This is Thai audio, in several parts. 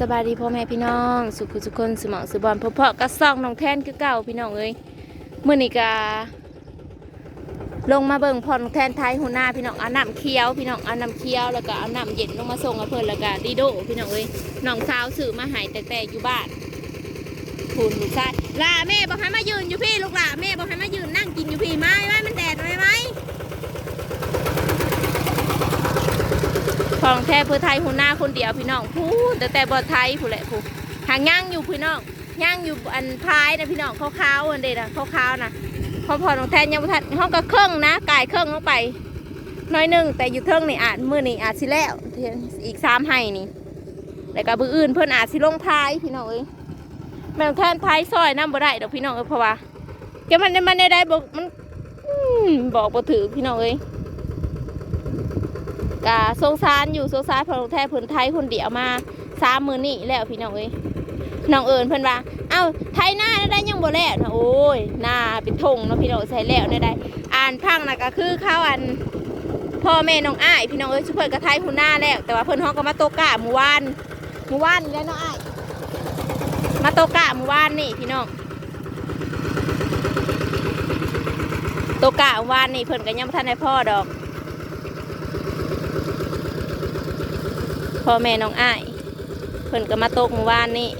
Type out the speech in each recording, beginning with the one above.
สบายดีพ่อแม่พี่น้อง สุขสุคนสมองสุบอลพ่อพ่อกระซองน้องแทนคือเก่าพี่น้องเอ้ยเมื่อนี้กาลงมาเบิ่งพรแทนไทยหัวหน้าพี่น้องเอาน้ำเคี้ยวพี่น้องเอาน้ำเคี้ยวแล้วก็เอาน้ำเย็นลงมาส่งให้เพิ่นแล้วก็ดีโดพี่น้องเอ้ยน้องสาวซื้อมาหายแต่แต่อยู่บ้านคุณลูกชายลาแม่บอกให้มายืนอยู่พี่ลูกหล่าแม่บอกให้มายืนนั่งกินอยู่พี่ไม้ไว้มันแดดไว้ไหม ของแท้เพื่อไทยหัวหน้าคนเดียวพี่น้องพูดแต่แต่บอไทยผู้แหละผู้หางย่างอยู่พี่น้องย่างอยู่อันท้ายนะพี่น้องขาวๆอันเดนะขาวๆนะพอพอของแทนยังบ่ทันห้องก็เครื่องนะกายเครื่องลงไปน้อยหนึ่งแต่อยู่เทิงนี่อาจมือนี่อาจสิแล้วอีกสามให้นี่แล้วก็บืออื่นเพิ่นอาจสิลงท้ายพี่น้องเอ้ยแม่งแทนท้ายซอยน้ำบ่ได้ดอกพี่น้องเอ้ยเพราะว่าจะมันมันได้ได้บอกมันบอกบ่ถือพี่น้องเอ้ย กะสงสารอยู่สงสารพอแท้เพิ่นไทยคนเดียวมาสามมือนี่แล้วพี่น้องเอ้ยน้องเอิญเพิ่นว่า เอ้าไทยหน้าได้ยังบ่แล้วนะโอ้ยหน้าเป็นทงเนาะพี่น้องใส่แล้วได้ได้อ่านพังนะก็คือข้าวอันพ่อแม่น้องอ้ายพี่น้องเอ้ยชุเพิ่นก็ไทยหุ่นหน้าแล้วแต่ว่าเพิ่นฮ้องก็มาโตกะมู่วานมู่วานนี่แล้วน้องอ้ายมาโตกะมู่วานนี่พี่น้องโตกะมู่วานนี่เพิ่นก็ยังบ่ทันได้พ่อดอก พ่อแม่น้องอ้ายเพิ่นก็มาตกเมื่อวานนี่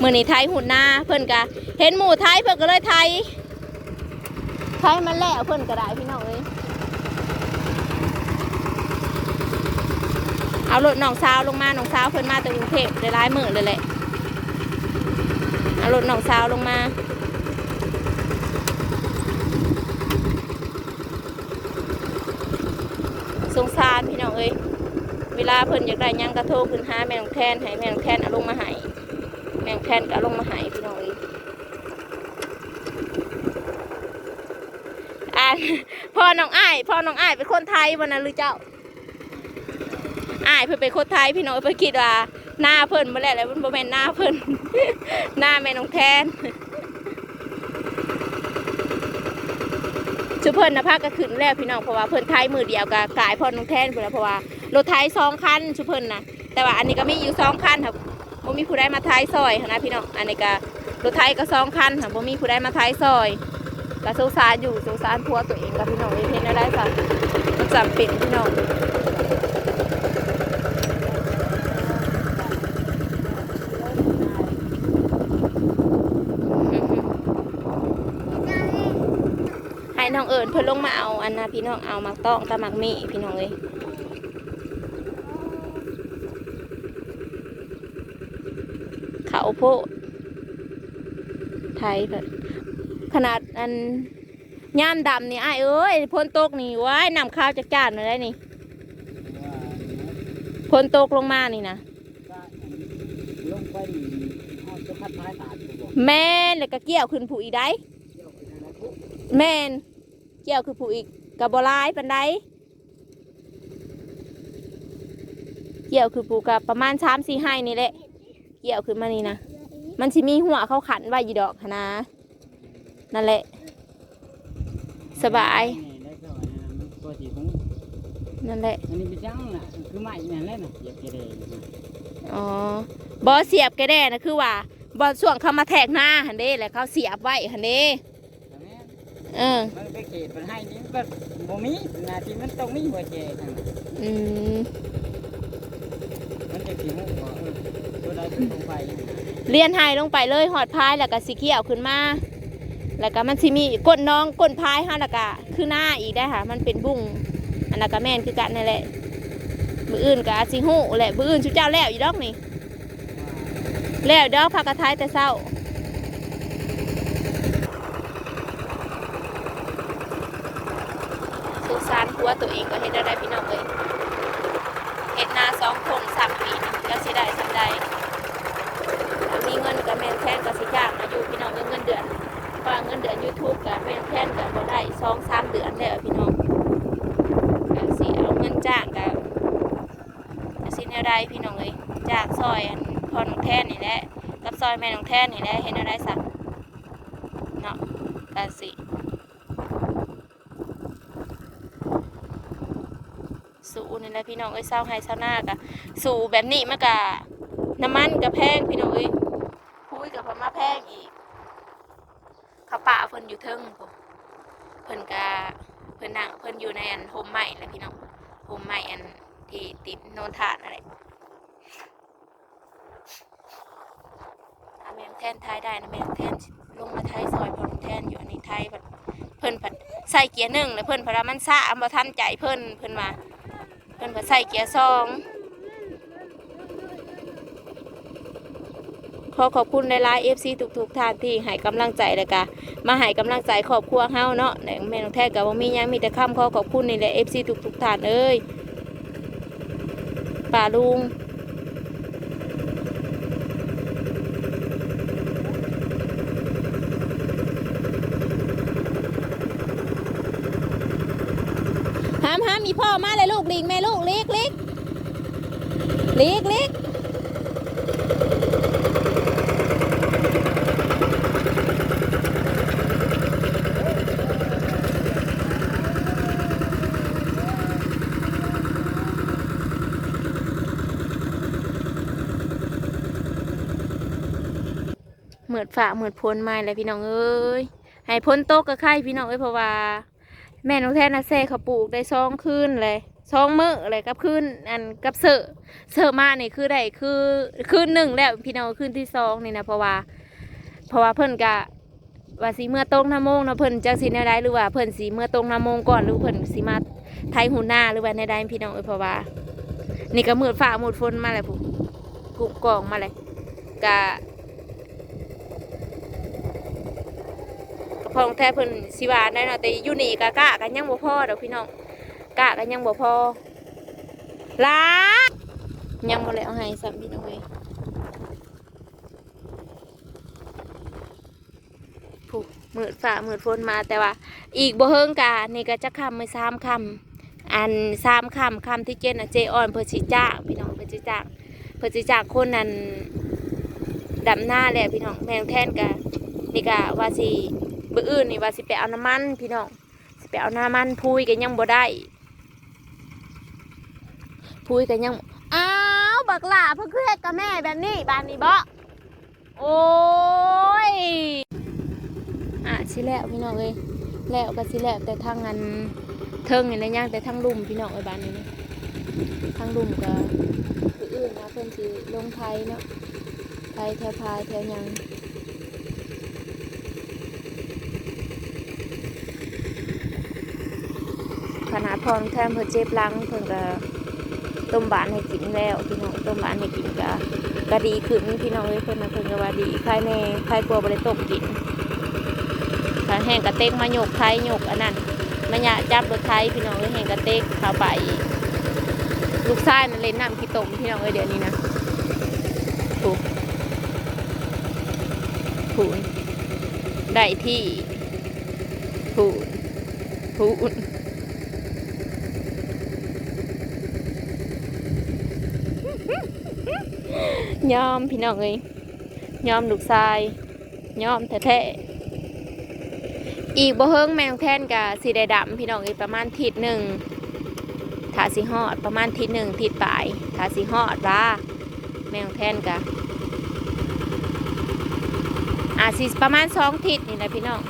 มื่อนี้ไทยหุ่นหน้าเพิ่นก็เห็นหมูไทยเพิ่นก็เลยไทยไทยมันแล้วเพิ่นก็ได้พี่น้องเอ้ยเอารถน้องสาวลงมาน้องสาวเพิ่นมาจากกรุงเทพได้หลายมื้อเลยแหละเอารถน้องสาวลงมาสงสารพี่น้องเอ้ย เวลาเพิ่นอยากได้ยังกระโทรขึ้นหาแม่นองแทนให้แม่นองแทนเอาลงมาให้แม่นองแทนก็เอาลงมาให้พี่น้องอ่านพ่อน้องอ้ายพ่อน้องอ้ายเป็นคนไทยวันนั้นหรือเจ้าอ้ายเพิ่นเป็นคนไทยพี่น้องเอ้ยเพิ่นคิดว่าหน้าเพิ่นบ่แล้วแหละมันบ่แม่นหน้าเพิ่นหน้าแม่น้องแทนชุเพิ่นนะพาก็ขึ้นแล้วพี่น้องเพราะว่าเพิ่นไทยมือเดียวกับกายพ่อน้องแทนเพิ่นนเพราะว่า รถไทยสองคันชุเพิ่นนะแต่ว่าอันนี้ก็มีอยู่สองคันครับบ่มีผู้ใดมาไทยซอยนะพี่น้องอันนี้ก็รถไทยก็สองคันค่ะบ่มีผู้ใดมาไทยซอยก็สงสารอยู่สงสารผัวตัวเองกับพี่น้องเอ้ยเห็นได้สัมันจำเป็นพี่น้องให้น้องเอิญเพิ่นลงมาเอาอันนะพี่น้องเอามักต้องกับมักมีพี่น้องเอ้ย เขา โพดไทยแบบขนาดอันย่ามดำนี่ไอ้เอ้ยพ้นตกนี่ว้ายนำข้าวจากจานมาได้นี่พ้นตกลงมานี่นะลงไปนี่เอาจะพัดท้ายตาดแม่นแล้วก็เกี่ยวขึ้นผู้อีกได้แม่นเกี่ยวคือผู้อีกกับบลายปันไดเกี่ยวคือผู้กับประมาณสามสี่ให้นี่แหละ เกี่ยวขึ้นมานี่นะ มันสิมีหัวเขาขันไว้อยู่ดอกหั้นนะ นั่นแหละ สบายนี่ได้ก็ว่ามันตัวที่ของนั่นแหละ อันนี้เป็นจังน่ะคือไม้นั่นแหละน่ะเหยียบเกเรอยู่นะอ๋อบอเสียบแกแด้นะคือว่าบอส่วงเขามาแทกหน้าหันเด้แหละเขาเสียบไว้หันเด้แต่แม่นเออมันไปเขตมันให้นี่มันก็บ่มีหนาที่มันต้องมีหัวใจทางนั้นอืมมันจะขี้หูว่าเออตัวใด เลียนหายลงไปเลยหอดพายแล้วก็สีเขียวขึ้นมา แล้วก็มันสิมีก้นน้องก้นพายห้าแล้วก็คือหน้าอีกได้ค่ะ มันเป็นบุ้งอันนั้นก็แม่นคือกันนั่นแหละมืออื่นก็สิหูแหละมืออื่นชุดเจ้าแล้วอยู่ดอกนี่แล้วดอกพักกระท้ายแต่เศร้าสงสารผัวตัวเองก็เฮ็ดได้พี่น้องเลยเฮ็ดนาสองคงสามปีนี่ก็สิได้สำได้ มีเงินก็แม่แทนก็สิจ้างมาอยู่พี่น้องเงินเดือนเพราะว่าเงินเดือน YouTube ก็แม่แทนก็บ่ได้สองสามเดือนแล้วพี่น้องสิเอาเงินจ้างก็ก็สิแนวใดพี่น้องเอ้ยจ้างซอยอันพ่อน้องแทนนี่แหละกับซอยแม่น้องแทนนี่แหละเฮ็ดแนวใดซะเนาะก็สิสูนี่แหละพี่น้องเอ้ยเศร้าให้เศร้าหน้ากะสูแบบนี้มันกะน้ำมันกับแพงพี่น้องเอ้ยพุ้ยกับพม่าแพงอีกเขาป่าเพิ่นอยู่เทิงเพิ่นกะเพิ่นนั่งเพิ่นอยู่ในอันโฮมใหม่แหละพี่น้องโฮมใหม่อันที่ติดโนนทานอะไรถ้าแมงแทนไทยได้นะแม่งแทนลงมาไทยซอยพอลงแทนอยู่อันนี้ไทยแบบเพิ่นผัดใส่เกียร์หนึ่งแล้วเพิ่นพรามันซ่าอันบ่ทันใจเพิ่นเพิ่นมา เพิ่นผัดใส่เกียร์สอง ขอขอบคุณในไลน์เอฟซีทุกๆท่านที่ให้กำลังใจเลยกะมาให้กำลังใจครอบครัวเฮาเนาะแม่น้องแท้กับว่ามียังมีแต่คำขอขอบคุณนี่แหละเอฟซีทุกๆท่านเอ้ยป่าลุงห้ามห้ามมีพ่อมาเลยลูกลิงแม่ลูกลิกลิกลิกลิก มือดฝ่าเหมือดพ้นไม้เลยพี่น้องเอ้ยให้พ้นโต๊ะกับไข่พี่น้องเอ้ยเพราะว่า แม่น้องแท้นะเซ่เขาปลูกได้ซองคืนเลยซองมื้อเลยกับคืนอันกับเสอะเสอะมานี่คือได้คือคืนหนึ่งแล้วพี่น้องคืนที่สองนี่นะเพราะว่า เพราะว่าเพิ่นกะว่าสีเมื่อตรงน้ำมงเนาะเพิ่นจักสีแนวใดหรือว่าเพิ่นสีเมื่อตรงน้ำมงก่อนหรือเพิ่นสีมาไทยหูหน้าหรือว่าในใดพี่น้องเอ้ยเพราะว่า นี่ก็มืดฝ่ามืดฝนมาเลยผมกุกกองมาเลยกะ พองแท้เพิ่นสิว่าได้เนาะแต่อยู่นี่กะกะกันยังบ่พอดอกพี่น้องกะกันยังบ่พอลายังบ่เลยเอาให้ซ้ำพี่น้องเอ้ยผู้มืดฟ้ามืดฝนมาแต่ว่า อีกบ่เฮิงกะนี่ก็จะคำมือสามคำอันสามคำคำที่เจนน่ะเจออนเพิ่นสิจ้างพี่น้องเพิ่นสิจ้างเพิ่นสิจ้างคนนั้นดำหน้าแหละพี่น้องแมงแท่นกะนี่กะว่าสิ บื้ออื่นนี่ว่าสิไปเอาน้ำมันพี่น้องสิไปเอาน้ำมันพุยกันยังบ่ได้พุยกันยังอ้าวบักหลาเพิ่งคือเฮ็ดกับแม่แบบนี้บ้านนี้บ่โอ้ยอะสิแล้วพี่น้องเอ้ยแล้วก็สิแล้วแต่ทางอันเทิงนี่นะย่างแต่ทางลุ่มพี่น้องเอ้ยบ้านนี้ทางลุ่มก็บื้ออื่นนะเพิ่นสิลงไทยเนาะไทยแถวพายแถวยัง ขนาด พรแทมเพิ่นเจ็บหลังเพิ่นก็ต้มบานให้กินแล้วพี่น้องต้มบานให้กินก็ก็ดีขึ้นพี่น้องเอ้ยเพิ่นนะเพิ่นก็ว่าดีใครแน่ใครกลัวบ่ได้ต้มกินถ้าแห้งกระเต็กมาโยกไทยโยกอันนั้นมาหยะจับรถไทยพี่น้องเอ้ยแห้งกระเต็กเข้าไปลูกชายนั่นเล่นน้ำขี้ตมพี่น้องเอ้ยเดี๋ยวนี้นะถูกถูกได้ที่ถูกถูก ยอมพี่น้องเอ้ยยอมลูกชายยอมแท้ๆอีกบ่เฮิงแมงแท่นกับสีได้ดำพี่น้องเอ้ยประมาณทิศหนึ่งถาสีหอดประมาณทิศหนึ่งทิศปลายถาสีหอดว่าแมงแท่นกะอาจสิประมาณสองทิศนี่แหละพี่น้อง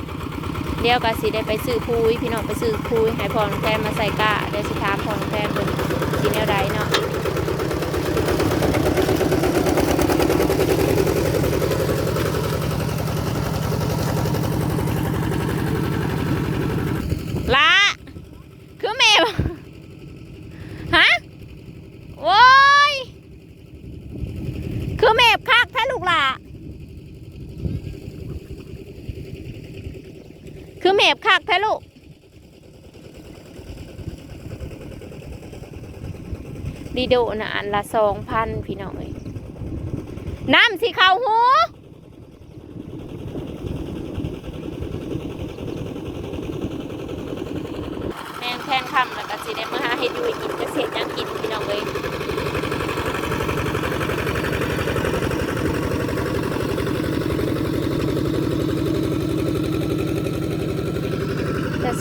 เดี๋ยวก็สิได้ไปซื้อพุยพี่น้องไปซื้อพุยให้พอน้องแทนมาใส่กะเดี๋ยวสิถามพอน้องแทนเป็นสีแนวใดเนาะคือแม่บ่ฮะ โอ้ย คือแม่คักแท้ลูกหล่ะ คือแม่คักแท้ลูกดีโดนะอันละสองพันพี่น้องเอ้ยน้ำสีขาวหูแมงแทงคำแล้วก็สิได้มาหาเฮ็ดอยู่ให้กินเกษตรยังกินพี่น้องเอ้ย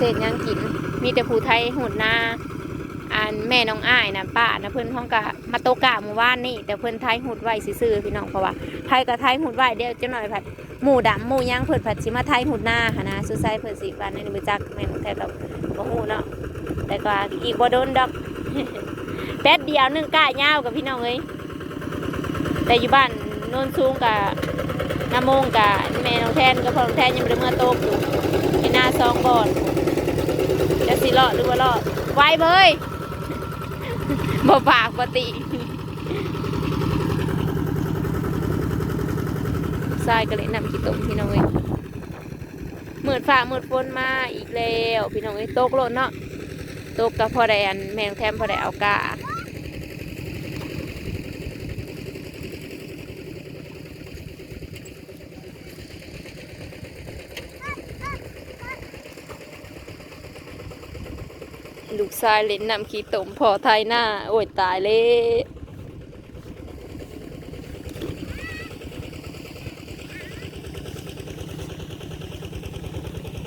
เกษตรยังกิน มีแต่ผู้ไทยหุ่นนาอันแม่น้องอ้ายนะป้านะเพิ่อนห้องกะมาโตกะหมู่บ้านนี่แต่เพิ่อนไทยหุดไว้ซื่อพี่น้องเพราะว่าไทยกับไทยหุดไวเดียวจะหน่อยผัดหมูดำหมูย่างเพิ่นผัดสิมาไทยหุดหน้าค่ะนะสุไซเพิ่นสิบ้านนี่บ่จักแม่นแท้กับบ่ฮู้เนาะแต่ก็อีกบ่โดนดอกแป๊บเดียวนึงกะยาวกับพี่น้องเอ้ยแต่อยู่บ้านโนนสูงกับน้ำมงกับแม่น้องแทนกับพ่อน้องแทนยังบ่ได้เมื่อโตกอยู่ในหน้าซองบ่อน เลือดหรือบ่รอดไวเบยบ่ปากปติทรายก็เลยนำขี้ตมพี่น้องเอ้ยมืดฝ่ามืดฝนมาอีกแล้ว พี่น้องเอ้ยตกโลดเนาะตกกับพอได้อันแมงแทมพอได้เอากาลู กชายเล่นนำขี้ตมพอไทยหน้า โอ้ยตายเลย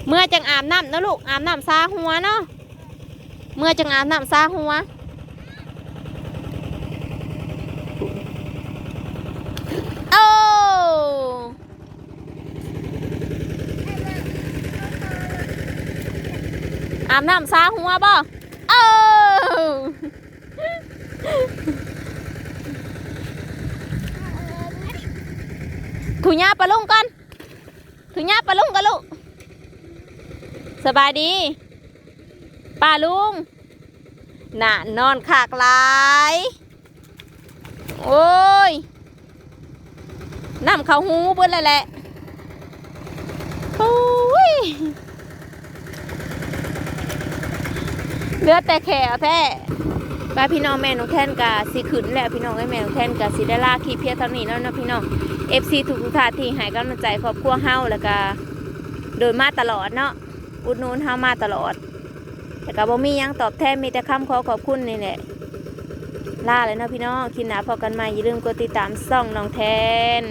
เมื่อจังอาบน้ำนะลูกอาบน้ำซาหัวเนาะเมื่อจังอาบน้ำซาหัวโอ้อาบน้ำซาหัวบ่ อ้ถุยาปลาลุงก่อนถุยาปลาลุงกันลูกสบายดีป้าลุงน่ะนอนขากหลายโอ้ยน้ำเขาหูเบิ้ลเลยแหละโอ้ย เหลือแต่แขวแท้ป้าพี่น้องแม่น้องแท่นกาสิขึ้นแล้วพี่น้องไอ้แม่น้องแท่นกาสิได้ลาคลิปเพียเท่านี้แล้วนะพี่น้อง FC ทุกทุกท่านที่ให้กำลังใจครอบครัวเฮาแล้วก็โดยมาตลอดเนาะอุดหนูนเฮามาตลอด แต่ก็บ่มีหยังตอบแทนมีแต่คำขอขอบคุณนี่แหละล่าเลยเนาะพี่น้องคลิปหนาพอกันม่อย่าลืมกดติดตามซ่องน้องแทน